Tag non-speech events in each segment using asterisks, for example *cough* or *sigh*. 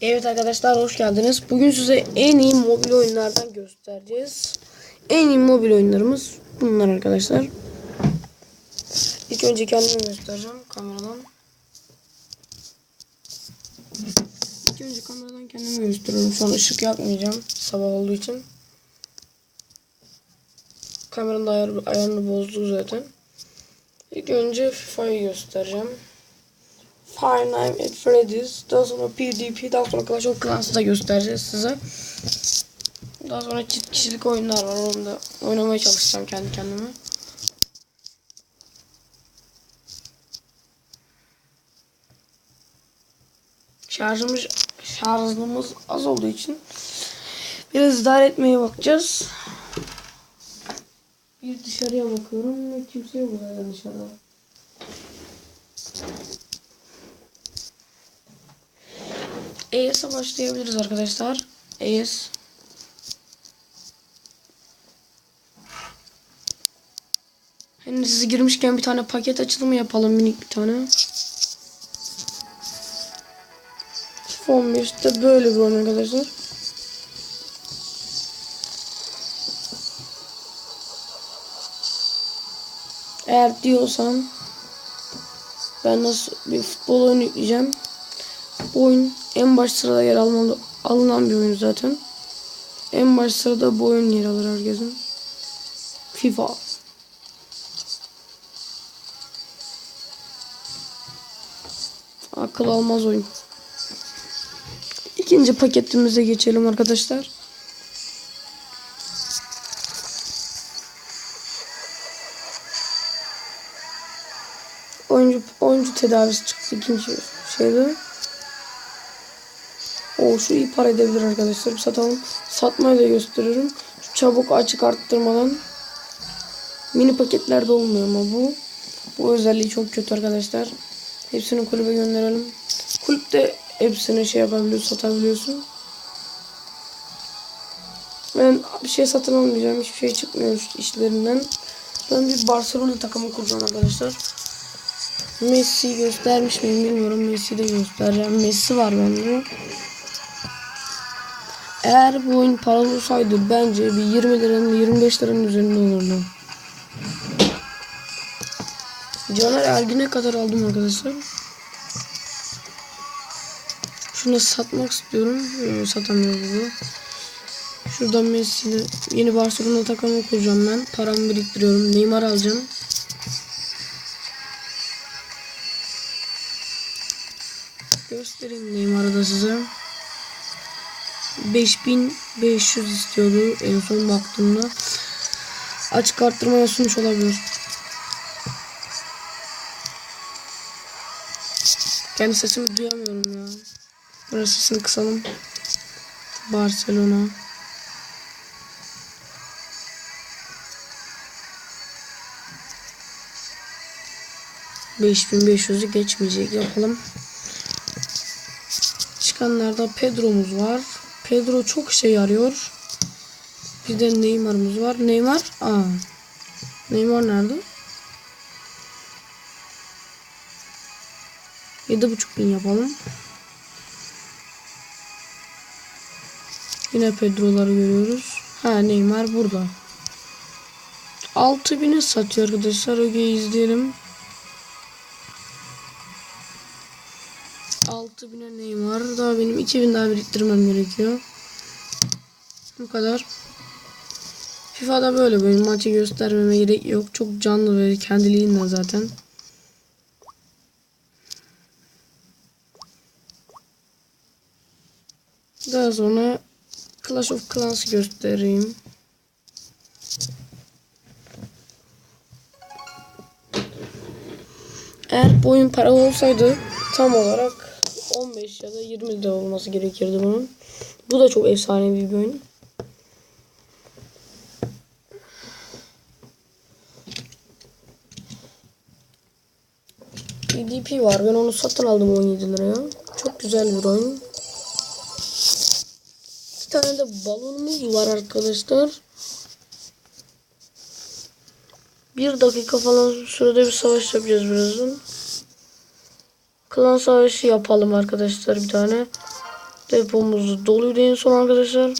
Evet arkadaşlar hoş geldiniz. Bugün size en iyi mobil oyunlardan göstereceğiz. En iyi mobil oyunlarımız bunlar arkadaşlar. İlk önce kendimi göstereceğim kameradan. İlk önce kameradan kendimi gösteriyorum. Şu an ışık yakmayacağım sabah olduğu için. Kameranın ayar, ayarını bozduk zaten. İlk önce FIFA'yı göstereceğim. Five Nights at Freddy's, daha sonra PvP, daha sonra Clash of Clans'ı da göstereceğiz size. Daha sonra çift kişilik oyunlar var, onu da oynamaya çalışacağım kendi kendime. Şarjımız şarjımız az olduğu için biraz idare etmeye bakacağız. Bir dışarıya bakıyorum ve kimse yok zaten dışarıda. ES'e başlayabiliriz arkadaşlar. ES. Hani sizi girmişken bir tane paket açılımı yapalım minik bir tane. 15'te böyle bir oyun arkadaşlar. Eğer diyorsan ben nasıl bir futbol oyunu yükleyeceğim. Bu oyun en baş sırada yer almalı, alınan bir oyun zaten. En baş sırada bu oyun yer alır herkesin. FIFA. Akıl almaz oyun. İkinci paketimize geçelim arkadaşlar. Oyuncu oyuncu tedavisi çıktı ikinci şeyde. O şu iyi para edebilir arkadaşlar. Satalım. Satmayı da gösteriyorum. Şu çabuk açık arttırmadan. Mini paketlerde olmuyor ama bu. Bu özelliği çok kötü arkadaşlar. Hepsini kulübe gönderelim. Kulüpte hepsini şey yapabiliyorsun, satabiliyorsun. Ben bir şey satın almayacağım. Hiçbir şey çıkmıyor işlerinden. Ben bir Barcelona takımı kuracağım arkadaşlar. Messi göstermiş miyim bilmiyorum. Messi de göstereceğim. Messi var bende. Eğer bu oyun paralı olsaydı bence bir 20 liranın 25 liranın üzerinde olurdu. Caner Ergin'e kadar aldım arkadaşlar. Şunu satmak istiyorum. Ee, satamıyorum bunu. Şuradan Messi'yle yeni Barcelona takımı kuracağım ben. Paramı biriktiriyorum. Neymar alacağım. Göstereyim Neymar'ı da size. 5500 istiyordu en son baktığımda. Açık arttırmaya sunmuş olabilir. Kendi sesimi duyamıyorum ya. Burası sesini kısalım. Barcelona. Beş bin beş yüzü geçmeyecek yapalım. Çıkanlarda Pedro'muz var. Pedro çok şey yarıyor. Bir de Neymar'ımız var. Neymar. Aa. Neymar nerede? Yedi buçuk bin yapalım. Yine Pedro'ları görüyoruz. Ha Neymar burada. 6000'e satıyor arkadaşlar. Öge'yi izleyelim. 6000'e Neymar. Daha benim 2000 daha biriktirmem gerekiyor. Bu kadar. FIFA'da böyle böyle maçı göstermeme gerek yok. Çok canlı ve kendiliğinden zaten. Daha sonra Clash of Clans göstereyim. Eğer bu oyun paralı olsaydı tam olarak 15 ya da 20 lira olması gerekirdi bunun. Bu da çok efsanevi bir oyun. PDP var. Ben onu satın aldım 17 liraya. Çok güzel bir oyun. Bir tane de balonumuz var arkadaşlar. Bir dakika falan sürede bir savaş yapacağız birazdan. Klan savaşı yapalım arkadaşlar bir tane. Depomuz doluydu en son arkadaşlar.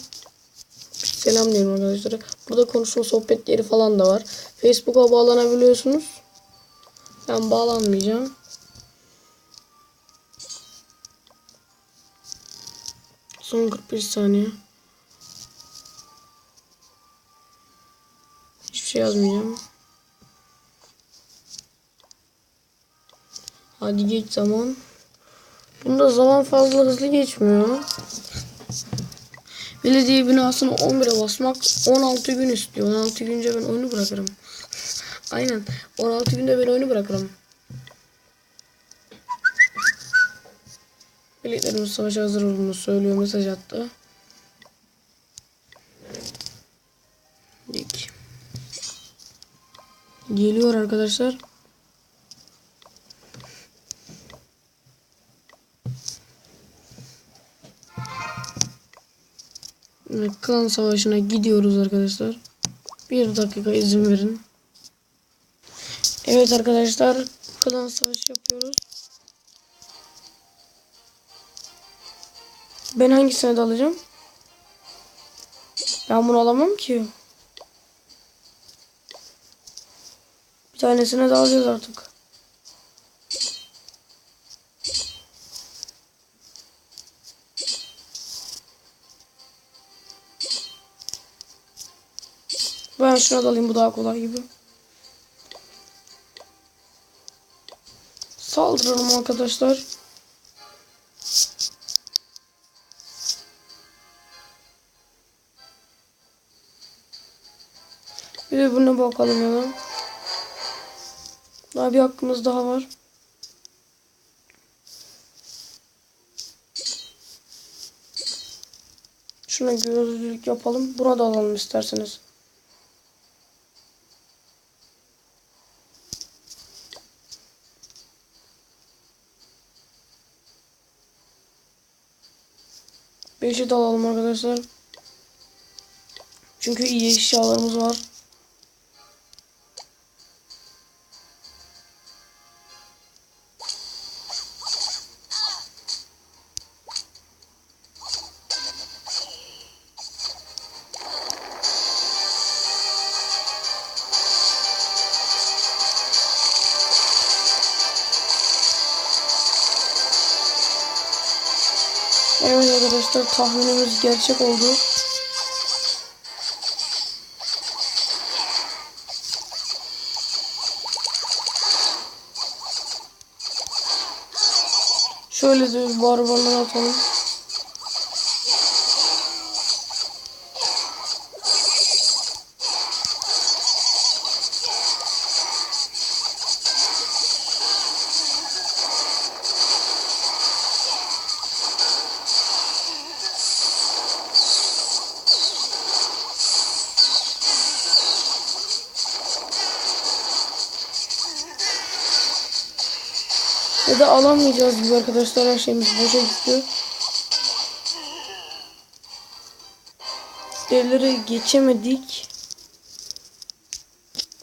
Selam diyorum arkadaşlar. Burada konuşma sohbetleri falan da var. Facebook'a bağlanabiliyorsunuz. Ben bağlanmayacağım. Son 45 saniye. Hiçbir şey yazmayacağım. Hadi geç zaman. Bunda zaman fazla hızlı geçmiyor. Belediye binasını 11'e basmak 16 gün istiyor. 16 günce ben oyunu bırakırım. Aynen. 16 günde ben oyunu bırakırım. Birliklerimiz savaşa hazır olduğunu söylüyor. Mesaj attı. Dik. Geliyor arkadaşlar. Ve klan savaşına gidiyoruz arkadaşlar. Bir dakika izin verin. Evet arkadaşlar. Klan savaşı yapıyoruz. Ben hangisine dalacağım? Ben bunu alamam ki. Bir tanesine dalacağız artık. Ben şuna dalayım bu daha kolay gibi. Saldıralım arkadaşlar. Bir de buna bakalım da. Daha bir hakkımız daha var. Şuna gözlülük yapalım. Buna da alalım isterseniz. Beşi de alalım arkadaşlar. Çünkü iyi eşyalarımız var. Evet arkadaşlar tahminimiz gerçek oldu. Şöyle de bir barbarlar atalım. Ya da alamayacağız gibi arkadaşlar her şeyimiz boşa gitti. Devleri geçemedik.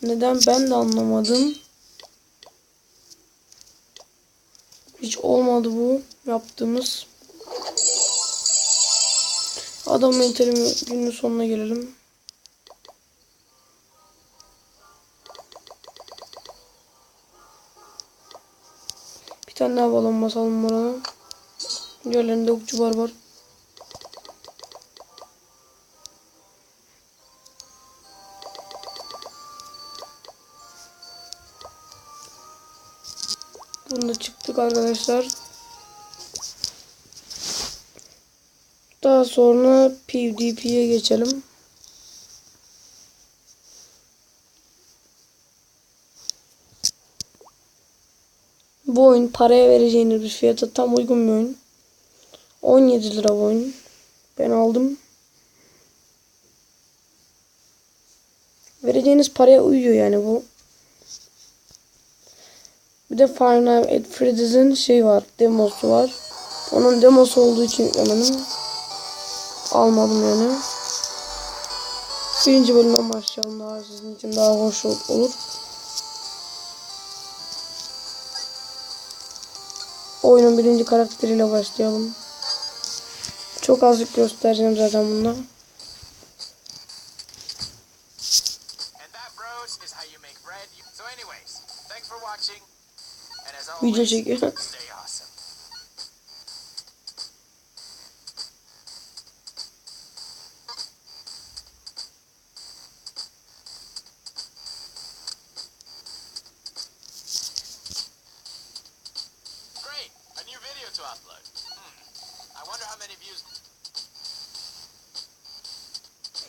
Neden ben de anlamadım. Hiç olmadı bu yaptığımız. Adam mentalimi günün sonuna gelelim. Balon basalım buraya. Diğerlerinde okçu var var. Bunda çıktık arkadaşlar. Daha sonra PvP'ye geçelim. Bu oyun paraya vereceğiniz bir fiyata tam uygun bir oyun. 17 lira bu oyun. Ben aldım. Vereceğiniz paraya uyuyor yani bu. Bir de Five Nights at Freddy's'in şey var. Demosu var. Onun demosu olduğu için yüklemedim. Almadım yani. Birinci bölümden başlayalım daha sizin için daha hoş olur. Oyunun birinci karakteriyle başlayalım. Çok azıcık göstereceğim zaten bunda. And that,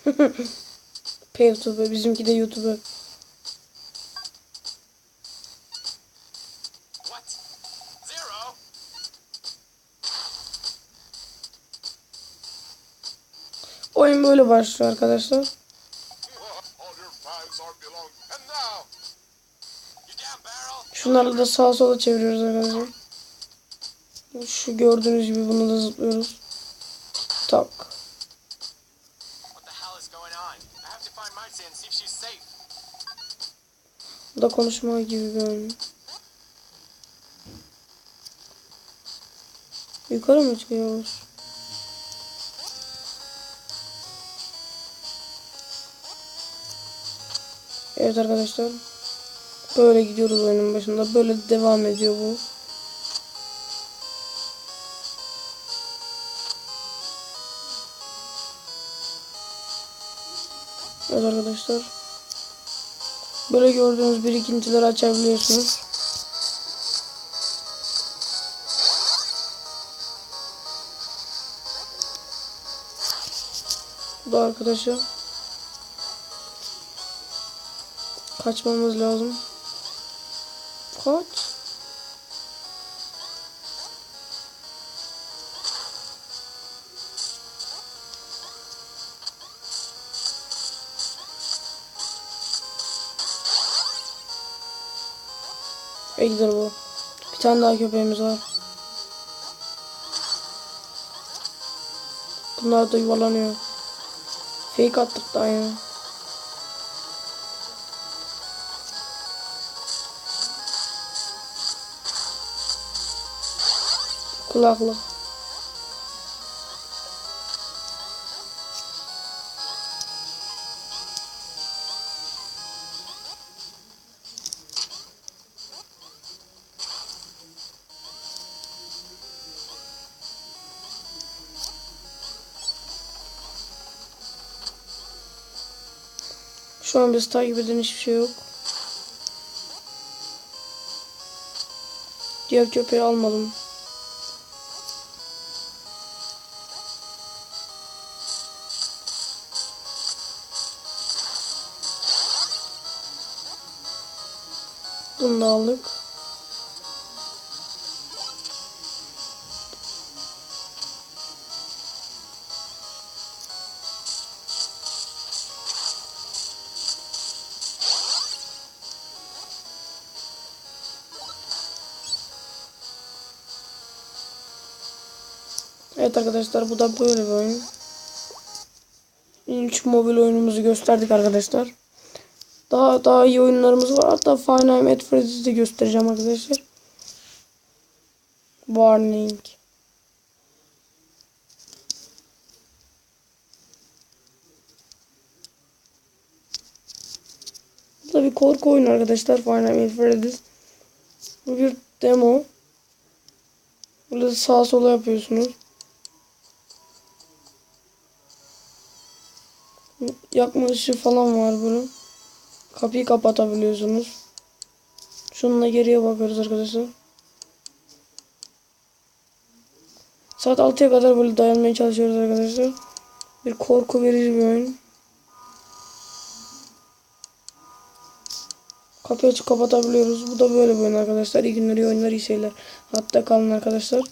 *laughs* YouTube bizimki de YouTube. What? Zero? Oyun böyle başlıyor arkadaşlar. Şunlarla da sağa sola çeviriyoruz arkadaşlar. Şu gördüğünüz gibi bunu da zıplıyoruz. Tak. Bu da konuşma gibi bir oyun. Yukarı mı çıkıyoruz? Evet arkadaşlar. Böyle gidiyoruz oyunun başında. Böyle devam ediyor bu. Evet arkadaşlar. Böyle gördüğünüz birikintileri açabiliyorsunuz. Bu da arkadaşlar. Kaçmamız lazım. Kaç. Gider bu. Bir tane daha köpeğimiz var. Bunlar da yuvarlanıyor. Fake attık da aynı. Kulaklık. Şu an biz takip eden hiçbir şey yok. Diğer köpeği almadım. Bunu da aldık. Arkadaşlar bu da böyle bir oyun. İlk mobil oyunumuzu gösterdik arkadaşlar. Daha daha iyi oyunlarımız var. Hatta Five Nights at Freddy's'i de göstereceğim arkadaşlar. Warning. Bu da bir korku oyunu arkadaşlar. Five Nights at Freddy's. Bu bir demo. Burada sağa sola yapıyorsunuz. Yakma ışığı falan var bunun. Kapıyı kapatabiliyorsunuz. Şununla geriye bakıyoruz arkadaşlar. Saat 6'ya kadar böyle dayanmaya çalışıyoruz arkadaşlar. Bir korku verici bir oyun. Kapıyı açıp kapatabiliyoruz. Bu da böyle bir oyun arkadaşlar. İyi günler, iyi oyunlar, iyi şeyler. Hatta kalın arkadaşlar.